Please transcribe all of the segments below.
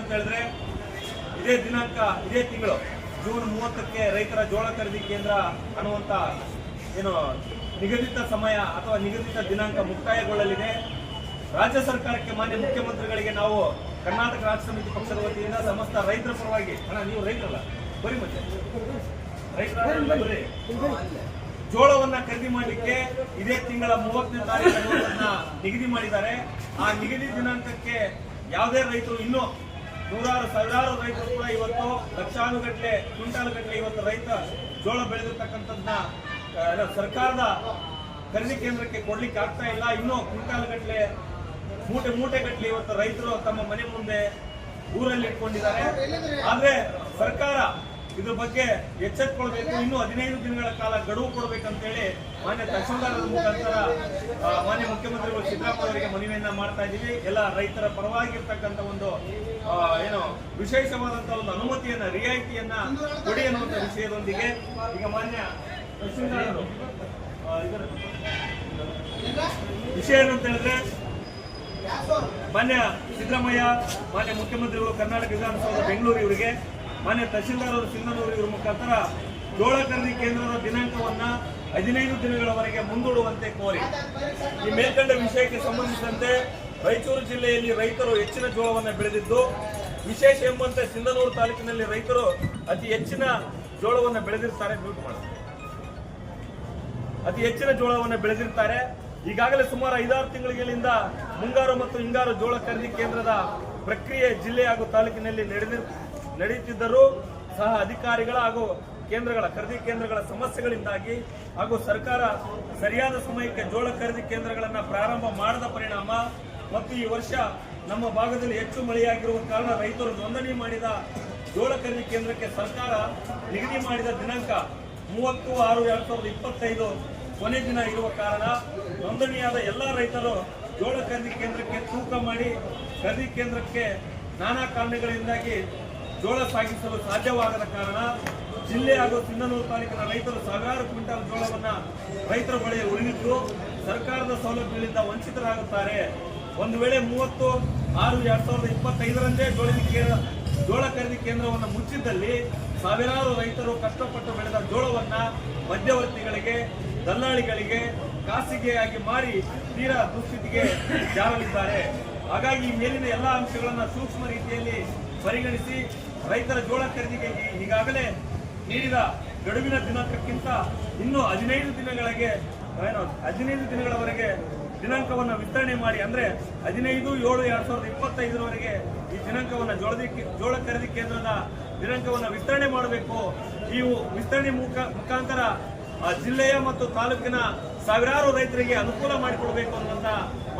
ಅಂತ ಹೇಳಿದ್ರೆ, ಇದೇ ದಿನಾಂಕ, ಇದೇ ತಿಂಗಳು, ಜೂನ್ ಮೂವತ್ತಕ್ಕೆ ರೈತರ ಜೋಳ ಖರೀದಿ ಕೇಂದ್ರ ಅನ್ನುವಂತ ಏನು ನಿಗದಿತ ಸಮಯ ಅಥವಾ ನಿಗದಿತ ದಿನಾಂಕ ಮುಕ್ತಾಯಗೊಳ್ಳಲಿದೆ. ರಾಜ್ಯ ಸರ್ಕಾರಕ್ಕೆ ಮಾನ್ಯ ಮುಖ್ಯಮಂತ್ರಿಗಳಿಗೆ ನಾವು ಕರ್ನಾಟಕ ರಾಜ್ಯ ಸಮಿತಿ ಪಕ್ಷದ ವತಿಯಿಂದ ಸಮಸ್ತ ರೈತರ ಪರವಾಗಿ, ಅಣ್ಣ, ನೀವು ರೈತರಲ್ಲ, ಬರಿ ಮತ್ತೆ. ರೈತರ ಜೋಳವನ್ನ ಖರೀದಿ ಮಾಡಲಿಕ್ಕೆ ಇದೇ ತಿಂಗಳ ಮೂವತ್ತನೇ ತಾರೀಕು ನಿಗದಿ ಮಾಡಿದ್ದಾರೆ. ಆ ನಿಗದಿ ದಿನಾಂಕಕ್ಕೆ ಯಾವುದೇ ರೈತರು ಇನ್ನೂ ನೂರಾರು, ಸಾವಿರಾರು ರೈತರು ಕೂಡ ಇವತ್ತು ಲಕ್ಷಾನುಗಟ್ಟಲೆ ಕ್ವಿಂಟಾಲ್ ಗಟ್ಟಲೆ ಇವತ್ತು ರೈತ ಜೋಳ ಬೆಳೆದಿರ್ತಕ್ಕಂಥದ್ದನ್ನ ಸರ್ಕಾರದ ಖರೀದಿ ಕೇಂದ್ರಕ್ಕೆ ಕೊಡ್ಲಿಕ್ಕೆ ಆಗ್ತಾ ಇಲ್ಲ. ಇನ್ನೂ ಕ್ವಿಂಟಾಲ್ ಗಟ್ಟಲೆ ಮೂಟೆ ಮೂಟೆ ಗಟ್ಟಲೆ ಇವತ್ತು ರೈತರು ತಮ್ಮ ಮನೆ ಮುಂದೆ ಊರಲ್ಲಿ ಇಟ್ಕೊಂಡಿದ್ದಾರೆ. ಆದ್ರೆ ಸರ್ಕಾರ ಇದ್ರ ಬಗ್ಗೆ ಎಚ್ಚೆತ್ಕೊಳ್ಬೇಕು. ಇನ್ನು ಹದಿನೈದು ದಿನಗಳ ಕಾಲ ಗಡುವು ಕೊಡಬೇಕಂತೇಳಿ ಮಾನ್ಯ ತಹಶೀಲ್ದಾರರ ಮುಖಾಂತರ ಮಾನ್ಯ ಮುಖ್ಯಮಂತ್ರಿಗಳು ಸಿದ್ದರಾಮಯ್ಯ ಅವರಿಗೆ ಮನವಿಯನ್ನ ಮಾಡ್ತಾ ಇದ್ದೀವಿ. ಎಲ್ಲ ರೈತರ ಪರವಾಗಿರ್ತಕ್ಕಂಥ ಒಂದು ಏನು ವಿಶೇಷವಾದಂತಹ ಒಂದು ಅನುಮತಿಯನ್ನ, ರಿಯಾಯಿತಿಯನ್ನ ಕೊಡಿ ಅನ್ನುವಂಥ ವಿಷಯದೊಂದಿಗೆ ಈಗ ಮಾನ್ಯ ತಹಸೀಲ್ದಾರರು ವಿಷಯ ಏನಂತ ಹೇಳಿದ್ರೆ, ಮಾನ್ಯ ಸಿದ್ದರಾಮಯ್ಯ, ಮಾನ್ಯ ಮುಖ್ಯಮಂತ್ರಿಗಳು ಕರ್ನಾಟಕ ವಿಧಾನಸೌಧ ಬೆಂಗಳೂರು ಇವರಿಗೆ, ಮಾನ್ಯ ತಹಸೀಲ್ದಾರ್ ಅವರು ಸಿಂಧನೂರು ಇವರ ಮುಖಾಂತರ ಜೋಳ ಖರೀದಿ ಕೇಂದ್ರದ ದಿನಾಂಕವನ್ನ ಹದಿನೈದು ದಿನಗಳವರೆಗೆ ಮುಂದೂಡುವಂತೆ ಕೋರಿ. ಈ ಮೇಲ್ಕಂಡ ವಿಷಯಕ್ಕೆ ಸಂಬಂಧಿಸಿದಂತೆ ರಾಯಚೂರು ಜಿಲ್ಲೆಯಲ್ಲಿ ರೈತರು ಹೆಚ್ಚಿನ ಜೋಳವನ್ನು ಬೆಳೆದಿದ್ದು, ವಿಶೇಷ ಎಂಬಂತೆ ಸಿಂಧನೂರು ತಾಲೂಕಿನಲ್ಲಿ ರೈತರು ಅತಿ ಹೆಚ್ಚಿನ ಜೋಳವನ್ನು ಬೆಳೆದಿರ್ತಾರೆ ಮ್ಯೂಟ್ ಮಾಡಿ ಅತಿ ಹೆಚ್ಚಿನ ಜೋಳವನ್ನು ಬೆಳೆದಿರ್ತಾರೆ. ಈಗಾಗಲೇ ಸುಮಾರು ಐದಾರು ತಿಂಗಳಿಂದ ಮುಂಗಾರು ಮತ್ತು ಹಿಂಗಾರು ಜೋಳ ಖರೀದಿ ಕೇಂದ್ರದ ಪ್ರಕ್ರಿಯೆ ಜಿಲ್ಲೆ ಹಾಗೂ ತಾಲೂಕಿನಲ್ಲಿ ನಡೆದಿ, ನಡೆಯುತ್ತಿದ್ದರೂ ಸಹ ಅಧಿಕಾರಿಗಳ ಹಾಗೂ ಕೇಂದ್ರಗಳ, ಖರೀದಿ ಕೇಂದ್ರಗಳ ಸಮಸ್ಯೆಗಳಿಂದಾಗಿ ಹಾಗೂ ಸರ್ಕಾರ ಸರಿಯಾದ ಸಮಯಕ್ಕೆ ಜೋಳ ಖರೀದಿ ಕೇಂದ್ರಗಳನ್ನು ಪ್ರಾರಂಭ ಮಾಡದ ಪರಿಣಾಮ ಮತ್ತು ಈ ವರ್ಷ ನಮ್ಮ ಭಾಗದಲ್ಲಿ ಹೆಚ್ಚು ಮಳೆಯಾಗಿರುವ ಕಾರಣ ರೈತರು ನೋಂದಣಿ ಮಾಡಿದ ಜೋಳ ಖರೀದಿ ಕೇಂದ್ರಕ್ಕೆ ಸರ್ಕಾರ ನಿಗದಿ ಮಾಡಿದ ದಿನಾಂಕ ಮೂವತ್ತು ಆರು ಎರಡ್ ಸಾವಿರದ ಇಪ್ಪತ್ತೈದು ಕೊನೆ ದಿನ ಇರುವ ಕಾರಣ ನೋಂದಣಿಯಾದ ಎಲ್ಲ ರೈತರು ಜೋಳ ಖರೀದಿ ಕೇಂದ್ರಕ್ಕೆ ತೂಕ ಮಾಡಿ ಖರೀದಿ ಕೇಂದ್ರಕ್ಕೆ ನಾನಾ ಕಾರಣಗಳಿಂದಾಗಿ ಜೋಳ ಸಾಗಿಸಲು ಸಾಧ್ಯವಾಗದ ಕಾರಣ ಜಿಲ್ಲೆ ಹಾಗೂ ಸಿಂಧನೂರು ತಾಲೂಕಿನ ರೈತರು ಸಾವಿರಾರು ಕ್ವಿಂಟಾಲ್ ಜೋಳವನ್ನು ರೈತರ ಬಳಿ ಉಳಿದಿದ್ದು ಸರ್ಕಾರದ ಸೌಲಭ್ಯಗಳಿಂದ ವಂಚಿತರಾಗುತ್ತಾರೆ. ಒಂದು ವೇಳೆ ಮೂವತ್ತು ಆರು ಎರಡ್ ಸಾವಿರದ ಇಪ್ಪತ್ತೈದರಂದೇ ಜೋಳ ಕೇಂದ್ರ ಜೋಳ ಖರೀದಿ ಕೇಂದ್ರವನ್ನು ಮುಚ್ಚಿದ್ದಲ್ಲಿ ಸಾವಿರಾರು ರೈತರು ಕಷ್ಟಪಟ್ಟು ಬೆಳೆದ ಜೋಳವನ್ನ ಮಧ್ಯವರ್ತಿಗಳಿಗೆ, ದಲ್ಲಾಳಿಗಳಿಗೆ ಖಾಸಗಿಯಾಗಿ ಮಾರಿ ತೀರಾ ದುಸ್ಥಿತಿಗೆ ಜಾರಲಿದ್ದಾರೆ. ಹಾಗಾಗಿ ಮೇಲಿನ ಎಲ್ಲ ಅಂಶಗಳನ್ನು ಸೂಕ್ಷ್ಮ ರೀತಿಯಲ್ಲಿ ಪರಿಗಣಿಸಿ ರೈತರ ಜೋಳ ಖರೀದಿಗೆ ಈಗಾಗಲೇ ನೀಡಿದ ಗಡುವಿನ ದಿನಾಂಕಕ್ಕಿಂತ ಇನ್ನೂ ಹದಿನೈದು ದಿನಗಳಿಗೆ ಹದಿನೈದು ದಿನಗಳವರೆಗೆ ದಿನಾಂಕವನ್ನು ವಿಸ್ತರಣೆ ಮಾಡಿ ಅಂದರೆ ಹದಿನೈದು, ಏಳು, ಎರಡು ಸಾವಿರದ ಇಪ್ಪತ್ತೈದರವರೆಗೆ ಈ ದಿನಾಂಕವನ್ನು ಜೋಳದಿ, ಜೋಳ ಖರೀದಿ ಕೇಂದ್ರದ ದಿನಾಂಕವನ್ನು ವಿಸ್ತರಣೆ ಮಾಡಬೇಕು. ಈ ವಿಸ್ತರಣೆ ಮುಖ, ಮುಖಾಂತರ ಜಿಲ್ಲೆಯ ಮತ್ತು ತಾಲೂಕಿನ ಸಾವಿರಾರು ರೈತರಿಗೆ ಅನುಕೂಲ ಮಾಡಿಕೊಡಬೇಕು ಅನ್ನುವಂಥ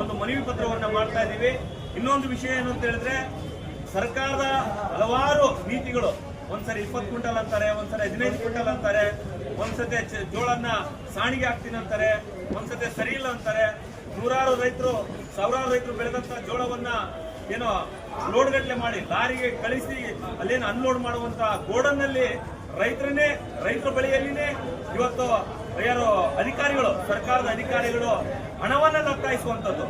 ಒಂದು ಮನವಿ ಪತ್ರವನ್ನು ಮಾಡ್ತಾ ಇದ್ದೀವಿ. ಇನ್ನೊಂದು ವಿಷಯ ಏನು ಅಂತ ಹೇಳಿದ್ರೆ, ಸರ್ಕಾರದ ಹಲವಾರು ನೀತಿಗಳು, ಒಂದ್ಸರಿ ಇಪ್ಪತ್ತು ಕ್ವಿಂಟಲ್ ಅಂತಾರೆ, ಒಂದ್ಸರಿ ಹದಿನೈದು ಕ್ವಿಂಟಲ್ ಅಂತಾರೆ, ಒಂದ್ಸತಿ ಜೋಳನ್ನ ಸಾಣಿಗೆ ಹಾಕ್ತೀನಿ ಅಂತಾರೆ, ಒಂದ್ಸತಿ ಸರಿ ಇಲ್ಲ ಅಂತಾರೆ ನೂರಾರು ರೈತರು, ಸಾವಿರಾರು ರೈತರು ಬೆಳೆದಂತ ಜೋಳವನ್ನ ಏನೋ ಲೋಡ್ಗಟ್ಟಲೆ ಮಾಡಿ ಲಾರಿಗೆ ಕಳಿಸಿ ಅಲ್ಲೇನು ಅನ್ಲೋಡ್ ಮಾಡುವಂತ ಗೋಡನ್ನಲ್ಲಿ ರೈತರನ್ನೇ, ರೈತರ ಬಳಿಯಲ್ಲಿನೇ ಇವತ್ತು ಯಾರು ಅಧಿಕಾರಿಗಳು, ಸರ್ಕಾರದ ಅಧಿಕಾರಿಗಳು ಹಣವನ್ನ ಲಪ್ಟಾಯಿಸುವಂತದ್ದು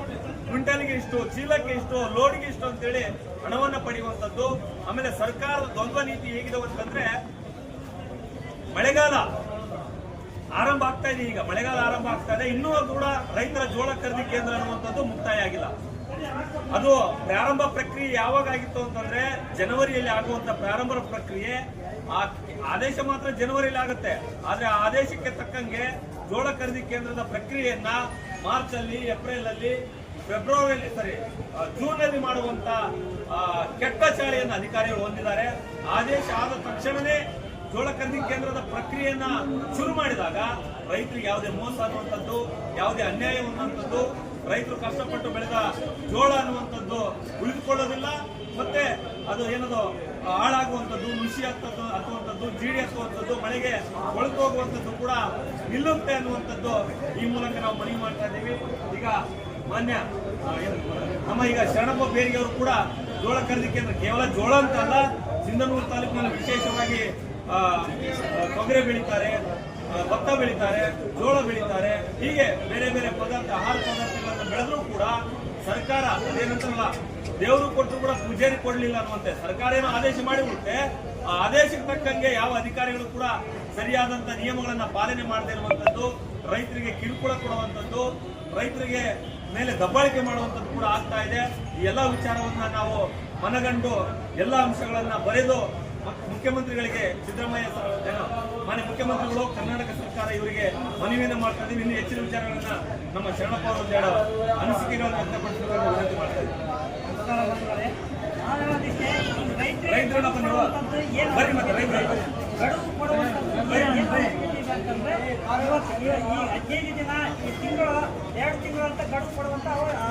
ಕ್ವಿಂಟಲ್ಗೆ ಇಷ್ಟು, ಚೀಲಕ್ಕೆ ಇಷ್ಟು, ಲೋಡ್ಗೆ ಇಷ್ಟು ಅಂತೇಳಿ ಹಣವನ್ನ ಪಡೆಯುವಂತದ್ದು. ಆಮೇಲೆ ಸರ್ಕಾರದ ದ್ವಂದ್ವ ನೀತಿ ಹೇಗಿದೆ ಅಂತಂದ್ರೆ, ಮಳೆಗಾಲ. ಆರಂಭ ಆಗ್ತಾ ಇದೆ ಈಗ. ಮಳೆಗಾಲ ಆರಂಭ ಆಗ್ತಾ ಇದೆ. ಇನ್ನೂ ಕೂಡ ರೈತರ ಜೋಳ ಖರೀದಿ ಕೇಂದ್ರ ಅನ್ನುವಂಥದ್ದು ಮುಕ್ತಾಯ ಆಗಿಲ್ಲ. ಅದು ಪ್ರಾರಂಭ ಪ್ರಕ್ರಿಯೆ ಯಾವಾಗ ಆಗಿತ್ತು ಅಂತಂದ್ರೆ ಜನವರಿಯಲ್ಲಿ ಆಗುವಂತ ಪ್ರಾರಂಭ ಪ್ರಕ್ರಿಯೆ ಆ ಆದೇಶ ಮಾತ್ರ ಜನವರಿಯಲ್ಲಿ ಆಗುತ್ತೆ. ಆದ್ರೆ ಆ ಆದೇಶಕ್ಕೆ ತಕ್ಕಂಗೆ ಜೋಳ ಖರೀದಿ ಕೇಂದ್ರದ ಪ್ರಕ್ರಿಯೆಯನ್ನ ಮಾರ್ಚ್ ಅಲ್ಲಿ ಏಪ್ರಿಲ್ ಅಲ್ಲಿ ಫೆಬ್ರವರಿ ಸಾರಿ ಜೂನ್ ಅಲ್ಲಿ ಮಾಡುವಂತ ಕೆಟ್ಟ ಚಾಳಿಯನ್ನು ಅಧಿಕಾರಿಗಳು ಹೊಂದಿದ್ದಾರೆ. ಆದೇಶ ಆದ ತಕ್ಷಣವೇ ಜೋಳ ಖರೀದಿ ಕೇಂದ್ರದ ಪ್ರಕ್ರಿಯೆಯನ್ನ ಶುರು ಮಾಡಿದಾಗ ರೈತರಿಗೆ ಯಾವುದೇ ಮೋಸ ಅನ್ನುವಂಥದ್ದು, ಯಾವುದೇ ಅನ್ಯಾಯ ಅನ್ನುವಂಥದ್ದು, ರೈತರು ಕಷ್ಟಪಟ್ಟು ಬೆಳೆದ ಜೋಳ ಅನ್ನುವಂಥದ್ದು ಉಳಿದುಕೊಳ್ಳೋದಿಲ್ಲ. ಮತ್ತೆ ಅದು ಏನದು, ಹಾಳಾಗುವಂಥದ್ದು, ನುಸಿ ಹತ್ತದ್ದು ಹತ್ತುವಂಥದ್ದು, ಜೀಡಿ ಹತ್ತುವಂಥದ್ದು, ಮಳೆಗೆ ಕೊಳೆತು ಹೋಗುವಂಥದ್ದು ಕೂಡ ನಿಲ್ಲುತ್ತೆ ಅನ್ನುವಂಥದ್ದು ಈ ಮೂಲಕ ನಾವು ಮನವಿ ಮಾಡ್ತಾ ಇದ್ದೀವಿ. ಈಗ ಮಾನ್ಯ ನಮ್ಮ ಈಗ ಶರಣಪ್ಪ ಬೇರಿಗೆ ಅವರು ಕೂಡ ಜೋಳ ಖರೀದಿ ಕೇಂದ್ರ ಕೇವಲ ಜೋಳ ಅಂತ ಅಲ್ಲ, ಸಿಂಧನೂರು ತಾಲೂಕಿನಲ್ಲಿ ವಿಶೇಷವಾಗಿ ತೊಗರೆ ಬೆಳೀತಾರೆ ಭತ್ತ ಬೆಳೀತಾರೆ, ಜೋಳ ಬೆಳೀತಾರೆ, ಹೀಗೆ ಬೇರೆ ಬೇರೆ ಪದಾರ್ಥ, ಆಹಾರ ಪದಾರ್ಥಗಳನ್ನು ಬೆಳೆದ್ರೂ ಕೂಡ ಸರ್ಕಾರ ಅದೇನಂತಲ್ಲ ದೇವರು ಕೊಟ್ಟರು ಕೂಡ ಪೂಜಾರಿ ಕೊಡಲಿಲ್ಲ ಅನ್ನುವಂತೆ. ಸರ್ಕಾರ ಏನೋ ಆದೇಶ ಮಾಡಿಬಿಡುತ್ತೆ, ಆ ಆದೇಶಕ್ಕೆ ತಕ್ಕಂಗೆ ಯಾವ ಅಧಿಕಾರಿಗಳು ಕೂಡ ಸರಿಯಾದಂತ ನಿಯಮಗಳನ್ನ ಪಾಲನೆ ಮಾಡದೇ ಇರುವಂತದ್ದು, ರೈತರಿಗೆ ಕಿರುಕುಳ ಕೊಡುವಂತದ್ದು, ರೈತರಿಗೆ ಮೇಲೆ ದಬ್ಬಾಳಿಕೆ ಮಾಡುವಂತದ್ದು ಕೂಡ ಆಗ್ತಾ ಇದೆ. ಈ ಎಲ್ಲ ವಿಚಾರವನ್ನ ನಾವು ಮನಗಂಡು ಎಲ್ಲ ಅಂಶಗಳನ್ನ ಬರೆದು ಮುಖ್ಯಮಂತ್ರಿಗಳಿಗೆ ಸಿದ್ದರಾಮಯ್ಯ ಮಾನ್ಯ ಮುಖ್ಯಮಂತ್ರಿಗಳು ಕರ್ನಾಟಕ ಸರ್ಕಾರ ಇವರಿಗೆ ಮನವಿಯನ್ನು ಮಾಡ್ತಾ ಇದ್ದೀವಿ. ಇನ್ನು ಹೆಚ್ಚಿನ ವಿಚಾರಗಳನ್ನ ನಮ್ಮ ಶರಣಪ್ಪ ಅವರು ಹೇಳೋ ಅನಿಸಿಕೆಗಳನ್ನು ವ್ಯಕ್ತಪಡಿಸಿಕೊಂಡು ವಿನಂತಿ ಮಾಡ್ತಾ ಇದ್ದೀವಿ. ಬನ್ನಿ ಮತ್ತೆ ರೈತರು. ಇವತ್ತು ಈ ಹದಿನೈದು ದಿನ ಈ ತಿಂಗಳು ಎರಡು ತಿಂಗಳು ಅಂತ ಗಡುವು ಕೊಡುವಂಥ ಆ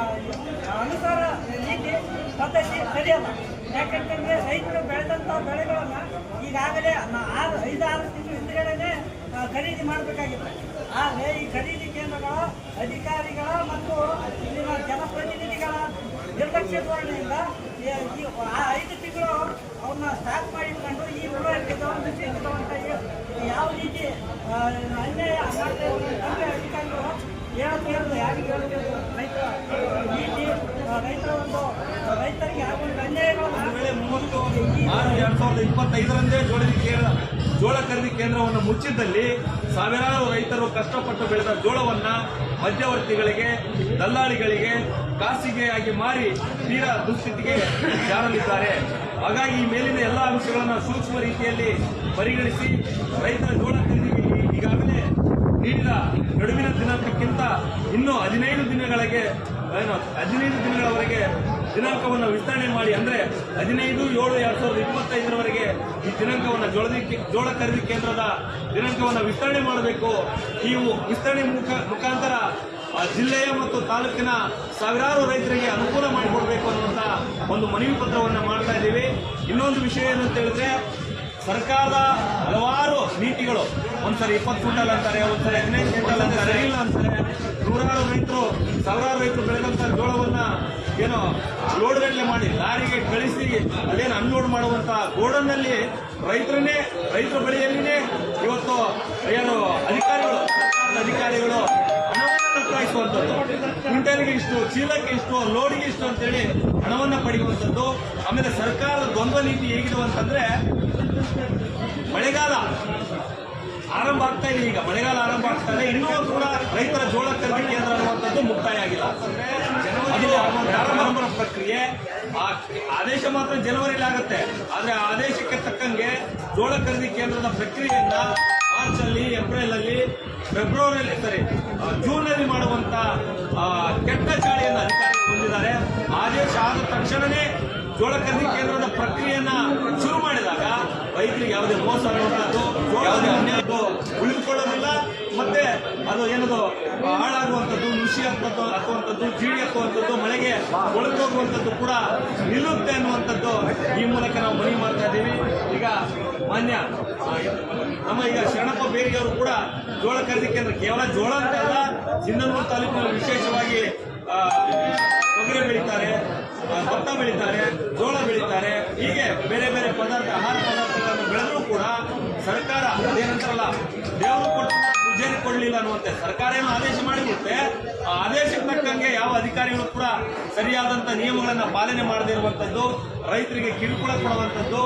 ಅನುಸಾರ ನೀತಿ ಪದ್ಧತಿ ಸರಿಯಲ್ಲ. ಯಾಕಂತಂದ್ರೆ ರೈತರು ಬೆಳೆದಂಥ ಬೆಳೆಗಳನ್ನ ಈಗಾಗಲೇ ಆರು, ಐದು, ಆರು ತಿಂಗಳು ಹಿಂದ್ಗಡೆನೆ ಖರೀದಿ ಮಾಡಬೇಕಾಗಿತ್ತು. ಆದರೆ ಈ ಖರೀದಿ ಕೇಂದ್ರಗಳ, ಅಧಿಕಾರಿಗಳ ಮತ್ತು ಇಲ್ಲಿನ ಜನಪ್ರತಿನಿಧಿಗಳ ನಿರ್ಲಕ್ಷ್ಯ ಧೋರಣೆಯಿಂದ ಆ ಐದು ತಿಂಗಳು ಅವನ್ನ ಸ್ಟಾಕ್ ಮಾಡಿಟ್ಕೊಂಡು ಈ ಸೇರಿಸುವಂತ ಯಾವ ರೀತಿ ಅನ್ಯಾಯ ಅಧಿಕಾರಿಗಳು ಹೇಳೋದು ಯಾರಿಗೆ ಹೇಳೋದು? ರೈತರ ರೈತರ ಒಂದು ರೈತರಿಗೆ ಸಾವಿರದ ಇಪ್ಪತ್ತೈದರಂದೇ ಜೋಳ ಕೇಂದ್ರ, ಜೋಳ ಖರೀದಿ ಕೇಂದ್ರವನ್ನು ಮುಚ್ಚಿದ್ದಲ್ಲಿ ಸಾವಿರಾರು ರೈತರು ಕಷ್ಟಪಟ್ಟು ಬೆಳೆದ ಜೋಳವನ್ನ ಮಧ್ಯವರ್ತಿಗಳಿಗೆ, ದಲ್ಲಾಳಿಗಳಿಗೆ ಖಾಸಗಿಯಾಗಿ ಮಾರಿ ತೀರಾ ದುಸ್ಥಿತಿಗೆ ಜಾರಲಿದ್ದಾರೆ. ಹಾಗಾಗಿ ಈ ಮೇಲಿನ ಎಲ್ಲ ಅಂಶಗಳನ್ನು ಸೂಕ್ಷ್ಮ ರೀತಿಯಲ್ಲಿ ಪರಿಗಣಿಸಿ ರೈತರ ಜೋಳ ಖರೀದಿಗೆ ಈಗಾಗಲೇ ನೀಡಿದ ಗಡುವಿನ ದಿನಾಂಕಕ್ಕಿಂತ ಇನ್ನೂ ಹದಿನೈದು ದಿನಗಳಿಗೆ ಏನು, ಹದಿನೈದು ದಿನಗಳವರೆಗೆ ದಿನಾಂಕವನ್ನು ವಿಸ್ತರಣೆ ಮಾಡಿ, ಅಂದ್ರೆ ಹದಿನೈದು, ಏಳು, ಎರಡ್ ಸಾವಿರದ ಇಪ್ಪತ್ತೈದರವರೆಗೆ ಈ ದಿನಾಂಕವನ್ನು ಜೋಳದಿ ಜೋಳ ಖರೀದಿ ಕೇಂದ್ರದ ದಿನಾಂಕವನ್ನು ವಿಸ್ತರಣೆ ಮಾಡಬೇಕು. ಈ ವಿಸ್ತರಣೆ ಮುಖ ಮುಖಾಂತರ ಜಿಲ್ಲೆಯ ಮತ್ತು ತಾಲೂಕಿನ ಸಾವಿರಾರು ರೈತರಿಗೆ ಅನುಕೂಲ ಮಾಡಿಕೊಡ್ಬೇಕು ಅನ್ನುವಂತ ಒಂದು ಮನವಿ ಪತ್ರವನ್ನು ಮಾಡ್ತಾ ಇದ್ದೀವಿ. ಇನ್ನೊಂದು ವಿಷಯ ಏನಂತ ಹೇಳಿದ್ರೆ ಸರ್ಕಾರದ ಹಲವಾರು ನೀತಿಗಳು. ಒಂದ್ಸರಿ ಇಪ್ಪತ್ತು ಕ್ವಿಂಟಲ್ ಅಂತಾರೆ ಒಂದ್ಸರಿ ಹದಿನೈದು ಕ್ವಿಂಟಲ್ ಅಂತಾರೆ. ಇಲ್ಲ ಅಂತಾರೆ. ನೂರಾರು ರೈತರು ಸಾವಿರಾರು ರೈತರು ಬೆಳೆದಂತ ಜೋಳವನ್ನ ಏನು ಲೋಡ್ ಗಟ್ಟಲೆ ಮಾಡಿ ಲಾರಿಗೆ ಕಳಿಸಿ ಅದೇನು ಅನ್ಲೋಡ್ ಮಾಡುವಂತ ಗೋಡನ್ನಲ್ಲಿ ರೈತರನ್ನೇ ರೈತರ ಬಳಿಯಲ್ಲಿನೇ ಇವತ್ತು ಏನು ಅಧಿಕಾರಿಗಳು ಅಧಿಕಾರಿಗಳು ಹಣವನ್ನು ಕ್ವಿಂಟಲ್ಗೆ ಇಷ್ಟು ಚೀಲಕ್ಕೆ ಇಷ್ಟು ಲೋಡ್ಗೆ ಇಷ್ಟು ಅಂತೇಳಿ ಹಣವನ್ನ ಪಡೆಯುವಂಥದ್ದು. ಆಮೇಲೆ ಸರ್ಕಾರದ ದ್ವಂದ್ವ ನೀತಿ ಹೇಗಿದೆ ಅಂತಂದ್ರೆ ಮಳೆಗಾಲ ಆರಂಭ ಆಗ್ತಾ ಇದೆ ಈಗ. ಮಳೆಗಾಲ ಆರಂಭ ಆಗ್ತಾ ಇದೆ. ಇನ್ನೂ ಕೂಡ ರೈತರ ಜೋಳ ಖರೀದಿ ಕೇಂದ್ರ ಅನ್ನುವಂಥದ್ದು ಮುಕ್ತಾಯ ಆಗಿಲ್ಲ. ಪ್ರಾರಂಭ ಪ್ರಕ್ರಿಯೆ ಆ ಆದೇಶ ಮಾತ್ರ ಜನವರಿಲಿ ಆಗುತ್ತೆ. ಆದ್ರೆ ಆದೇಶಕ್ಕೆ ತಕ್ಕಂಗೆ ಜೋಳ ಖರೀದಿ ಕೇಂದ್ರದ ಪ್ರಕ್ರಿಯೆಯನ್ನ ಮಾರ್ಚ್ ಅಲ್ಲಿ ಏಪ್ರಿಲ್ ಅಲ್ಲಿ ಫೆಬ್ರವರಿಯಲ್ಲಿ ಸರಿ ಜೂನ್ ಅಲ್ಲಿ ಮಾಡುವಂತ ಕೆಟ್ಟ ಚಾಳಿಯನ್ನು ಅಧಿಕಾರಿಗಳು ಹೊಂದಿದ್ದಾರೆ. ಆದೇಶ ಆದ ತಕ್ಷಣವೇ ಜೋಳ ಖರೀದಿ ಕೇಂದ್ರದ ಪ್ರಕ್ರಿಯೆಯನ್ನ ಶುರು ರೈತರಿಗೆ ಯಾವುದೇ ಮೋಸ ಅನ್ನುವಂಥದ್ದು ಯಾವುದೇ ಉಳಿದುಕೊಳ್ಳೋದಿಲ್ಲ. ಮತ್ತೆ ಅದು ಏನದು, ಹಾಳಾಗುವಂಥದ್ದು, ನುಸಿ ಹಾಕುವಂಥದ್ದು ಹಾಕುವಂಥದ್ದು, ಜೀಡಿ ಹಾಕುವಂಥದ್ದು, ಮಳೆಗೆ ಒಳಗೋಗುವಂಥದ್ದು ಕೂಡ ನಿಲ್ಲುತ್ತೆ ಅನ್ನುವಂಥದ್ದು ಈ ಮೂಲಕ ನಾವು ಮನವಿ ಮಾಡ್ತಾ ಇದ್ದೀವಿ. ಈಗ ಮಾನ್ಯ ನಮ್ಮ ಈಗ ಶರಣಪ್ಪ ಬೇರಿಗೆ ಅವರು ಕೂಡ ಜೋಳ ಖರೀದಿ ಕೇಂದ್ರ ಕೇವಲ ಜೋಳ ಅಂತ ಅಲ್ಲ ಸಿಂಧನೂರು ತಾಲೂಕಿನಲ್ಲಿ ವಿಶೇಷವಾಗಿ ತೊಗರಿ ಬೆಳೀತಾರೆ ಭತ್ತ ಬೆಳೀತಾರೆ, ಜೋಳ ಬೆಳೀತಾರೆ, ಹೀಗೆ ಬೇರೆ ಬೇರೆ ಪದಾರ್ಥ, ಆಹಾರ ಪದಾರ್ಥಗಳನ್ನು ಬೆಳೆದರೂ ಕೂಡ ಸರ್ಕಾರ ಅದೇನಂತಾರಲ್ಲ ದೇವರು ಕೊಟ್ಟ ಪೂಜೆಯನ್ನು ಕೊಡಲಿಲ್ಲ ಅನ್ನುವಂತೆ ಸರ್ಕಾರ ಏನು ಆದೇಶ ಮಾಡಿಬಿಡುತ್ತೆ. ಆ ಆದೇಶಕ್ಕೆ ತಕ್ಕಂಗೆ ಯಾವ ಅಧಿಕಾರಿಗಳು ಕೂಡ ಸರಿಯಾದಂಥ ನಿಯಮಗಳನ್ನು ಪಾಲನೆ ಮಾಡದೇ ಇರುವಂಥದ್ದು ರೈತರಿಗೆ ಕಿರುಕುಳ ಕೊಡುವಂಥದ್ದು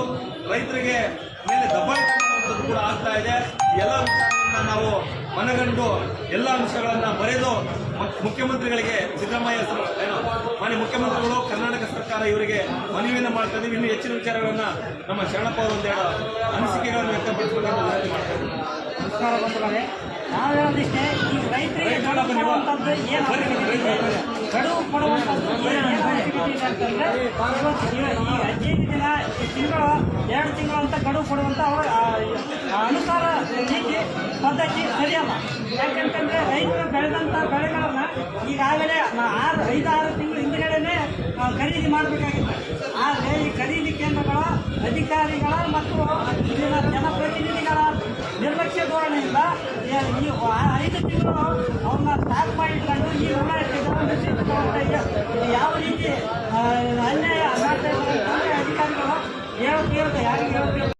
ರೈತರಿಗೆ ಮೇಲೆ ದಬ್ಬಾಳಿಕೆ ಕೂಡ ಆಗ್ತಾ ಇದೆ. ಎಲ್ಲ ವಿಚಾರಗಳನ್ನ ನಾವು ಮನಗಂಡು ಎಲ್ಲ ಅಂಶಗಳನ್ನು ಬರೆದು ಮುಖ್ಯಮಂತ್ರಿಗಳಿಗೆ ಸಿದ್ದರಾಮಯ್ಯ ಏನು ಮಾನ್ಯ ಮುಖ್ಯಮಂತ್ರಿಗಳು ಕರ್ನಾಟಕ ಸರ್ಕಾರ ಇವರಿಗೆ ಮನವಿಯನ್ನು ಮಾಡ್ತಾ ಇದ್ದೀವಿ. ಇನ್ನು ಹೆಚ್ಚಿನ ವಿಚಾರಗಳನ್ನ ನಮ್ಮ ಶರಣಪ್ಪ ಅವರು ಒಂದೆರಡು ಅನಿಸಿಕೆಗಳನ್ನು ವ್ಯಕ್ತಪಡಿಸಬೇಕಂತ ವಿನಂತಿ ಮಾಡ್ತಾ ಇದ್ದೀವಿ. ನಮಸ್ಕಾರ ಬಂಧುಗಳೇ. ನಾವು ಹೇಳೋದಿಷ್ಟೇ ಈ ರೈತರಿಗೆ ಕೊಡುವಂಥದ್ದು ಏನು ಗಡುವು ಕೊಡುವಂಥದ್ದು ಅಂತಂದ್ರೆ ಇವತ್ತು ಈ ಹದಿನೈದು ದಿನ ತಿಂಗಳು ಎರಡು ತಿಂಗಳು ಅಂತ ಗಡುವು ಕೊಡುವಂಥ ಅವ- ಆ, ಆ ಅನುಸಾರ ನೀತಿ, ಪದ್ಧತಿ ಸರಿಯಲ್ಲ. ಯಾಕಂತಂದ್ರೆ ರೈತರು ಬೆಳೆದಂಥ ಬೆಳೆಗಳನ್ನ ಈಗಾಗಲೇ ಆರು, ಐದಾರು ತಿಂಗಳು ಹಿಂದ್ಗಡೆನೆ ಖರೀದಿ ಮಾಡಬೇಕಾಗಿತ್ತು. ಆದರೆ ಈ ಖರೀದಿ ಕೇಂದ್ರಗಳ ಅಧಿಕಾರಿಗಳ ಮತ್ತು ಇಲ್ಲಿನ ಜನಪ್ರತಿನಿಧಿಗಳ ನಿರ್ಲಕ್ಷ್ಯ ಧೋರಣೆಯಿಂದ ಈ- ಐದು ತಿಂಗಳು ಅವನ್ನ ಸ್ಟಾಕ್ ಮಾಡಿಟ್ಕೊಂಡು ಈ ಇದು ಯಾವ ರೀತಿ ಅನ್ಯಾಯ ಮಾಡ್ತಾ ಇದ್ದಾರೆ ಅಧಿಕಾರಿಗಳು ಹೇಳೋದು ಯಾರಿಗೆ ಹೇಳೋದು